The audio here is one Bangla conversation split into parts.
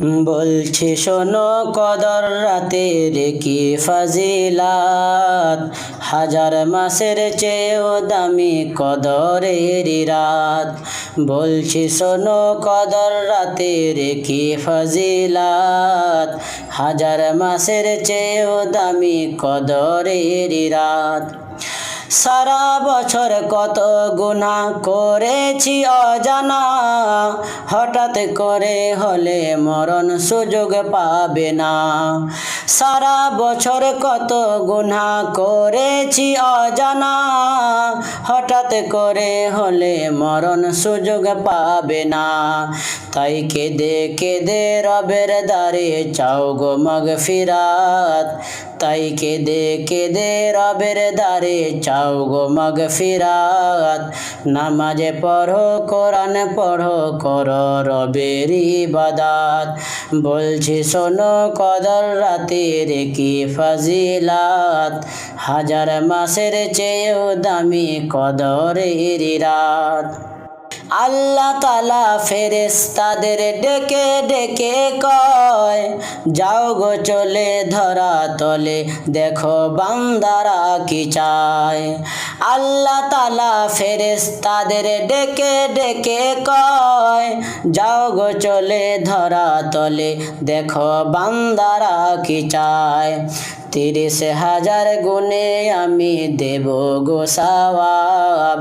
বলছি, শোনো কদর রাতের কি ফাজিলাত? হাজার মাসের চেয়েও দামি কদরের রাত বলছি, শোনো কদর রাতের কি ফাজিলাত? হাজার মাসের চেয়েও দামি কদরের রাত সারা বছর কত গুণা করেছি অজানা। হঠাৎ করে হলে মরণ সুযোগ পাবে না। সারা বছর কত গুণা করেছি অজানা। হঠাৎ করে হলে মরণ সুযোগ পাবে না। তাই কেঁদে কেঁদে রবের দ্বারে, চাও গো মগ ফিরাত। তাই কেঁদে কেঁদে রবের দ্বারে, চাও গো মগ ফিরাত। নামাজে পড়ো, কোরআন পড়ো, কর রবের ইবাদাত। বলছি, শোনো, কদর রাতের কি ফাজিলাত? হাজার মাসের চেয়েও দামি কদরের রাত আল্লাহ তালা ফেরেস্তাদের ডেকে ডেকে কয়, যাও গো চলে ধরা তলে, দেখো বান্দারা কি চায়। আল্লাহ তালা ফেরেস্তাদের ডেকে ডেকে কয়, যাও গো চলে ধরা তলে, দেখো বান্দারা কি চায়। তিরিশ হাজার গুণে আমি দেব গো সওয়াব।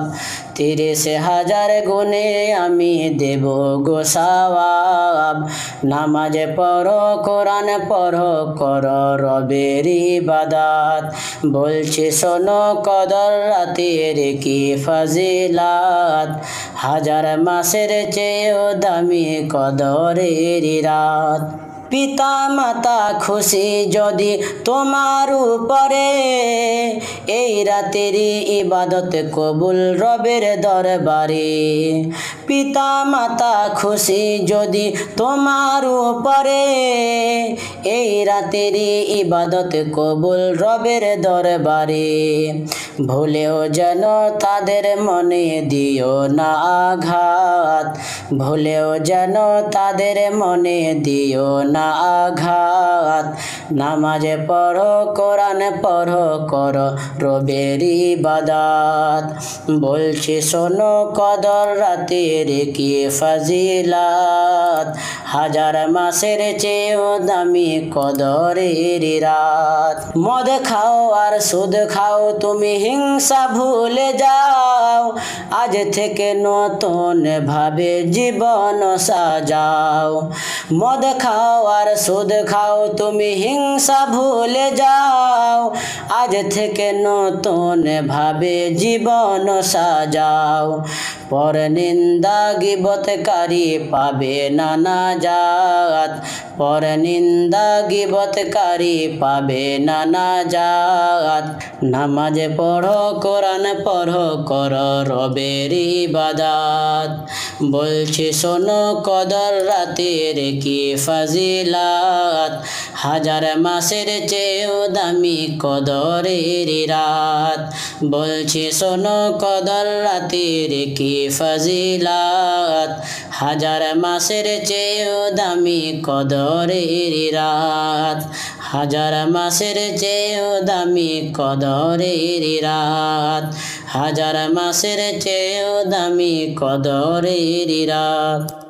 তিরিশ হাজার গুণে আমি দেব গো সওয়াব। নামাজে পড়ো, কোরআন পড়ো, কর রবের ইবাদাত। বলছি, শোনো, কদর রাতের কি ফাজিলাত? হাজার মাসের চেয়েও দামি কদরের রাত। পিতা মাতা খুশি যদি তোমার উপরে, এই রাতেরই ইবাদত কবুল রবের দরবারে। পিতা মাতা খুশি যদি তোমার উপরে, এই রাতেরই ইবাদত কবুল রবের দরবারে। ভুলেও যেন তাদের মনে দিও না আঘাত, ভুলেও যেন তাদের মনে দিও না আঘাত। নামাজে পড়ো, কোরআন পড়ো, কর রবের বাদাত বলছি, শোনো, কদর রাতের কি ফাজিলাত? হাজার মাসের চেয়েও দামি কদরের রাত মদ খাও আর সুদ খাও, তুমি হিংসা ভুলে যাও। আজ থেকে নতুন ভাবে জীবন সাজাও। মদ খাও আর সুদ খাও, তুমি হিংসা ভুলে যাও। আজ থেকে নতুন ভাবে জীবন সাজাও। পর নিন্দা গিবতকারী পাবে নানা জাত। পর নিন্দা গিবতকারী পাবে নানা জাত। নামাজে পড়ো, কোরআন পড়ো, কর রবের ইবাদাত। বলছি শোনো, কদর রাতের কি ফাজিলাত? হাজার মাসের চেয়েও দামি কদরের রাত। বলছি, শোনো, কদর রাতের কি ফাজিলাত? হাজার মাসের চেয়েও দামি কদরের রাত। হাজার মাসের চেয়েও দামি কদরের রাত। হাজার মাসের চেয়েও দামি কদরের রাত।